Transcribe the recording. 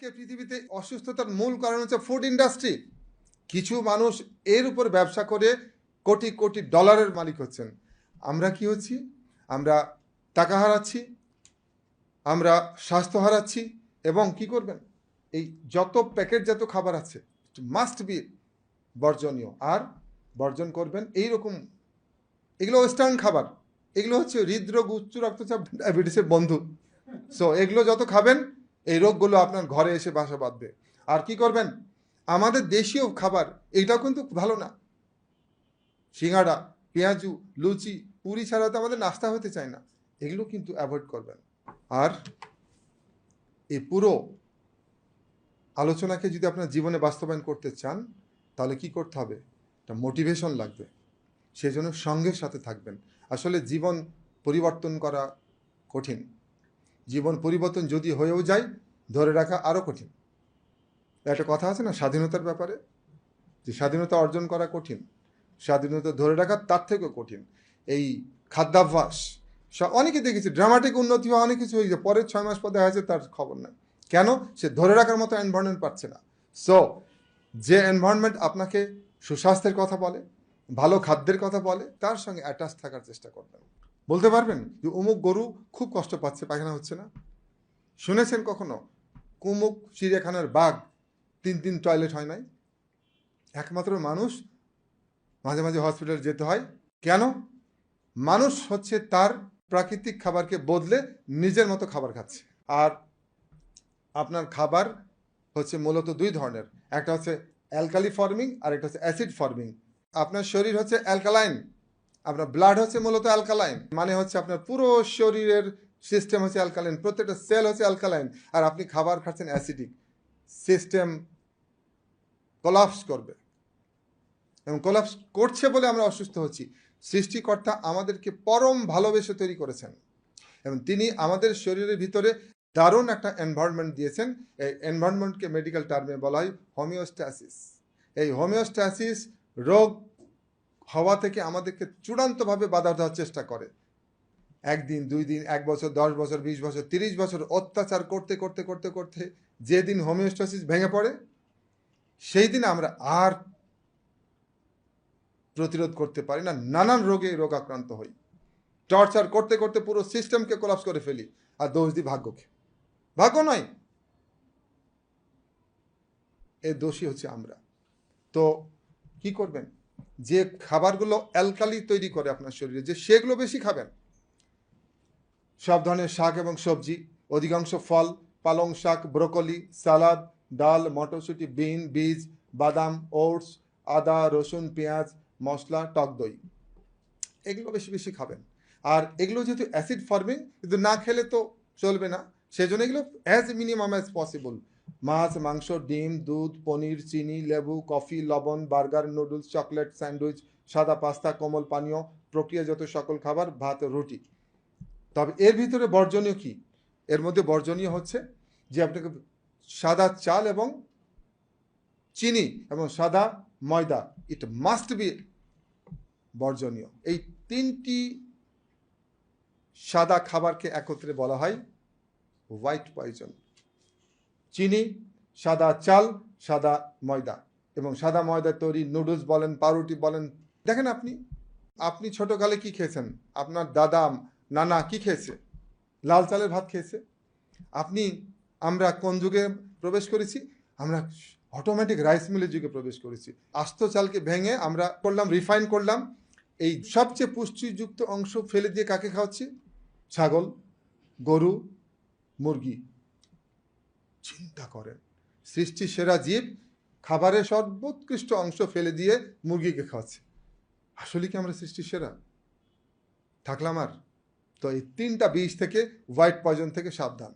আজকে পৃথিবীতে অসুস্থতার মূল কারণ হচ্ছে ফুড ইন্ডাস্ট্রি কিছু মানুষ এর উপর ব্যবসা করে কোটি কোটি ডলারের মালিক হচ্ছেন। আমরা কি হচ্ছি? আমরা টাকা হারাচ্ছি, আমরা স্বাস্থ্য হারাচ্ছি এবং কি করবেন? এই যত প্যাকেটজাত খাবার আছে মাস্ট বি বর্জনীয়। আর বর্জন করবেন এই রকম এগুলো ওয়েস্টার্ন খাবার। এগুলো হচ্ছে হৃদরোগ, উচ্চ রক্তচাপ ডায়াবেটিসের বন্ধু। সো এগুলো যত খাবেন এই রোগগুলো আপনার ঘরে এসে বাসা বাঁধবে। আর কি করবেন? আমাদের দেশীয় খাবার, এইটাও কিন্তু ভালো না। সিঙ্গাড়া, পেঁয়াজু, লুচি, পুরি ছাড়া তো আমাদের নাস্তা হতে চায় না। এগুলো কিন্তু অ্যাভয়েড করবেন। আর এই পুরো আলোচনাকে যদি আপনার জীবনে বাস্তবায়ন করতে চান, তাহলে কি করতে হবে? একটা মোটিভেশন লাগবে। সেজন্য সঙ্গের সাথে থাকবেন। আসলে জীবন পরিবর্তন করা কঠিন। জীবন পরিবর্তন যদি হয়েও যায়, ধরে রাখা আরও কঠিন। একটা কথা আছে না, স্বাধীনতার ব্যাপারে? যে স্বাধীনতা অর্জন করা কঠিন, স্বাধীনতা ধরে রাখা তার থেকেও কঠিন। এই খাদ্যাভ্যাস সব অনেকে দেখেছি ড্রামাটিক উন্নতি হয় অনেক কিছু হয়ে যায় পরের ছয় মাস পর দেখা যাচ্ছে তার খবর নাই। কেন? সে ধরে রাখার মতো এনভায়রনমেন্ট পাচ্ছে না। সো যে এনভায়রনমেন্ট আপনাকে সুস্বাস্থ্যের কথা বলে, ভালো খাদ্যের কথা বলে, তার সঙ্গে অ্যাটাচ থাকার চেষ্টা করবেন। বলতে পারবেন যে অমুক গরু খুব কষ্ট পাচ্ছে, পায়খানা হচ্ছে না? শুনেছেন কখনো? কুমুক চিড়িয়াখানার বাঘ তিন দিন টয়লেট হয় নাই? একমাত্র মানুষ মাঝে মাঝে হসপিটাল যেতে হয়। কেন? মানুষ হচ্ছে তার প্রাকৃতিক খাবারকে বদলে নিজের মতো খাবার খাচ্ছে। আর আপনার খাবার হচ্ছে মূলত দুই ধরনের। একটা হচ্ছে অ্যালকালি ফর্মিং আর একটা হচ্ছে অ্যাসিড ফর্মিং আপনার শরীর হচ্ছে অ্যালকালাইন আপনার ব্লাড হচ্ছে মূলত অ্যালকালাইন মানে হচ্ছে আপনার পুরো শরীরের সিস্টেম হচ্ছে অ্যালকালাইন প্রত্যেকটা সেল হচ্ছে অ্যালকালাইন আর আপনি খাবার খাচ্ছেন অ্যাসিডিক সিস্টেম কোলাপস করবে। এবং কোলাপস করছে বলে আমরা অসুস্থ হচ্ছি। সৃষ্টিকর্তা আমাদেরকে পরম ভালোবেসে তৈরি করেছেন। এবং তিনি আমাদের শরীরের ভিতরে দারুণ একটা এনভায়রনমেন্ট দিয়েছেন। এই এনভায়রনমেন্টকে মেডিকেল টার্মে বলা হয় হোমিওস্ট্যাসিস এই হোমিওস্ট্যাসিস রোগ হওয়া থেকে আমাদেরকে চূড়ান্তভাবে বাধা দেওয়ার চেষ্টা করে। একদিন, দুই দিন, এক বছর, দশ বছর, বিশ বছর, তিরিশ বছর অত্যাচার করতে করতে করতে করতে যেদিন হোমিওস্ট্যাসিস ভেঙে পড়ে, সেই দিন আমরা আর প্রতিরোধ করতে পারি না, নানান রোগে রোগ আক্রান্ত হই। টর্চার করতে করতে পুরো সিস্টেমকে কোলাপস করে ফেলি, আর দোষ দিই ভাগ্যকে। ভাগ্য নয়। এ দোষী হচ্ছে আমরা। তো কি করবেন? যে খাবারগুলো অ্যালকালি তৈরি করে আপনার শরীরে, যে সেগুলো বেশি খাবেন। সব ধরনের শাক এবং সবজি, অধিকাংশ ফল, পালং শাক, ব্রোকলি, সালাদ, ডাল, মটরশুঁটি, বিন, বীজ, বাদাম, ওটস, আদা, রসুন, পেঁয়াজ, মশলা, টক দই, এগুলো বেশি বেশি খাবেন। আর এগুলো যেহেতু অ্যাসিড ফর্মিং, কিন্তু না খেলে তো চলবে না। সেজন্য এগুলো অ্যাজ মিনিমাম অ্যাজ পসিবল মাছ, মাংস, ডিম, দুধ, পনির, চিনি, লেবু, কফি, লবণ, বার্গার, নুডলস, চকলেট, স্যান্ডউইচ, সাদা পাস্তা, কোমল পানীয়, প্রক্রিয়াজাত সকল খাবার, ভাত, রুটি। তবে এর ভিতরে বর্জনীয় কি? এর মধ্যে বর্জনীয় হচ্ছে যে আপনাকে সাদা চাল এবং চিনি এবং সাদা ময়দা ইট মাস্ট বি বর্জনীয়। এই তিনটি সাদা খাবারকে একত্রে বলা হয় হোয়াইট পয়জন চিনি, সাদা চাল, সাদা ময়দা। এবং সাদা ময়দা তৈরি নুডলস বলেন, পাউরুটি বলেন। দেখেন আপনি আপনি ছোটকালে কি খেয়েছেন? আপনার দাদা, নানা কি খেয়েছে? লাল চালের ভাত খেয়েছে? আপনি, আমরা কোন যুগে প্রবেশ করেছি? আমরা অটোমেটিক রাইস মিলের যুগে প্রবেশ করেছি। আস্ত চালকে ভেঙে আমরা করলাম রিফাইন করলাম। এই সবচেয়ে পুষ্টিযুক্ত অংশ ফেলে দিয়ে কাকে খাওয়াচ্ছি? ছাগল, গরু, মুরগি। চিন্তা করেন। সৃষ্টি সেরা জীব খাবারের সর্বোৎকৃষ্ট অংশ ফেলে দিয়ে মুরগিকে খাওয়াচ্ছে। আসলে কি আমরা সৃষ্টি সেরা থাকলাম আর। তো এই তিনটা বীজ থেকে হোয়াইট পয়জন থেকে সাবধান।